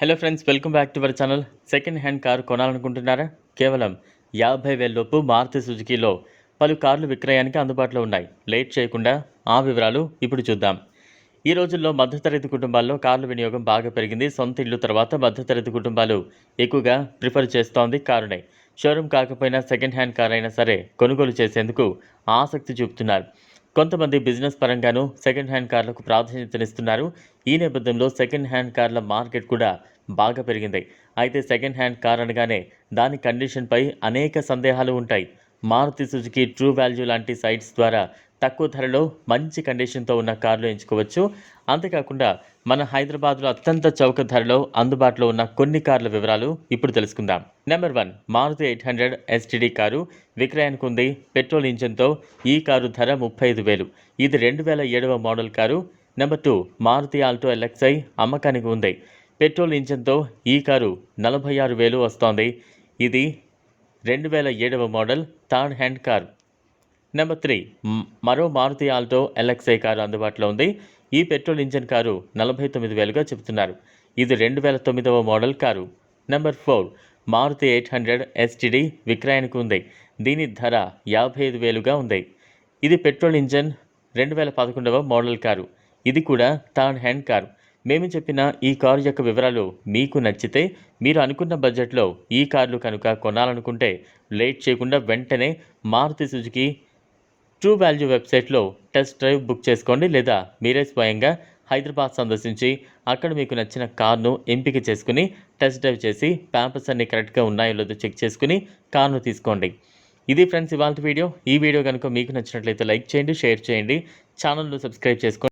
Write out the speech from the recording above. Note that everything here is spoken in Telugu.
Hello friends welcome back to our channel second hand car కొనాలనుకుంటున్నారా? కేవలం యాభై వేలలోపు మారుతి సుజుకీలో పలు కార్లు విక్రయానికి అందుబాటులో ఉన్నాయి. లేట్ చేయకుండా ఆ వివరాలు ఇప్పుడు చూద్దాం. ఈ రోజుల్లో మధ్యతరగతి కుటుంబాల్లో కార్ల వినియోగం బాగా పెరిగింది. సొంత ఇల్లు తర్వాత మధ్యతరగతి కుటుంబాలు ఎక్కువగా ప్రిఫర్ చేస్తోంది కారునే. షోరూమ్ కాకపోయినా సెకండ్ హ్యాండ్ కార్ అయినా సరే కొనుగోలు చేసేందుకు ఆసక్తి చూపుతున్నారు. కొంతమంది బిజినెస్ పరంగానూ సెకండ్ హ్యాండ్ కార్లకు ప్రాధాన్యతనిస్తున్నారు ఈ నేపథ్యంలో సెకండ్ హ్యాండ్ కార్ల మార్కెట్ కూడా బాగా పెరిగింది. అయితే సెకండ్ హ్యాండ్ కార్ అనగానే దాని కండిషన్పై అనేక సందేహాలు ఉంటాయి. మారుతి సుజుకి ట్రూ వాల్యూ లాంటి సైట్స్ ద్వారా తక్కువ ధరలో మంచి కండిషన్తో ఉన్న కార్లు ఎంచుకోవచ్చు. అంతేకాకుండా మన హైదరాబాద్లో అత్యంత చౌక ధరలో అందుబాటులో ఉన్న కొన్ని కార్ల వివరాలు ఇప్పుడు తెలుసుకుందాం. Number one Maruti eight hundred STD car విక్రయానికి ఉంది. పెట్రోల్ ఇంజిన్తో ఈ కారు ధర ముప్పై ఐదు వేలు. ఇది రెండు వేల ఏడవ model car. Number two Maruti Alto LXI అమ్మకానికి ఉంది. పెట్రోల్ ఇంజిన్తో ఈ కారు నలభై ఆరు వేలు వస్తోంది. ఇది రెండు వేల ఏడవ model third hand car. Number three మరో మారుతి ఆల్టో ఎల్ఎక్స్ఐ కారు అందుబాటులో ఉంది. ఈ పెట్రోల్ ఇంజిన్ కారు నలభై తొమ్మిది వేలుగా చెబుతున్నారు. ఇది రెండు వేల తొమ్మిదవ model car. Number four Maruti eight hundred STD విక్రయానికి ఉంది. దీని ధర యాభై ఐదు వేలుగా ఉంది. ఇది పెట్రోల్ ఇంజన్ రెండు వేల పదకొండవ మోడల్ కారు. ఇది కూడా థర్డ్ హ్యాండ్ కారు. మేము చెప్పిన ఈ కారు యొక్క వివరాలు మీకు నచ్చితే మీరు అనుకున్న బడ్జెట్లో ఈ కార్లు కనుక కొనాలనుకుంటే లేట్ చేయకుండా వెంటనే మారుతి సుజుకి ట్రూ వాల్యూ వెబ్సైట్లో టెస్ట్ డ్రైవ్ బుక్ చేసుకోండి లేదా మీరే స్వయంగా హైదరాబాద్ సందర్శించి అక్కడ మీకు నచ్చిన కార్ను ఎంపిక చేసుకుని టెస్ట్ డ్రైవ్ చేసి ప్యాంపర్స్ అన్ని కరెక్ట్గా ఉన్నాయో లేదో చెక్ చేసుకుని కార్ను తీసుకోండి. ఇది ఫ్రెండ్స్ ఇవాళ వీడియో. ఈ వీడియో కనుక మీకు నచ్చినట్లయితే లైక్ చేయండి షేర్ చేయండి. ఛానల్ను సబ్స్క్రైబ్ చేసుకోండి.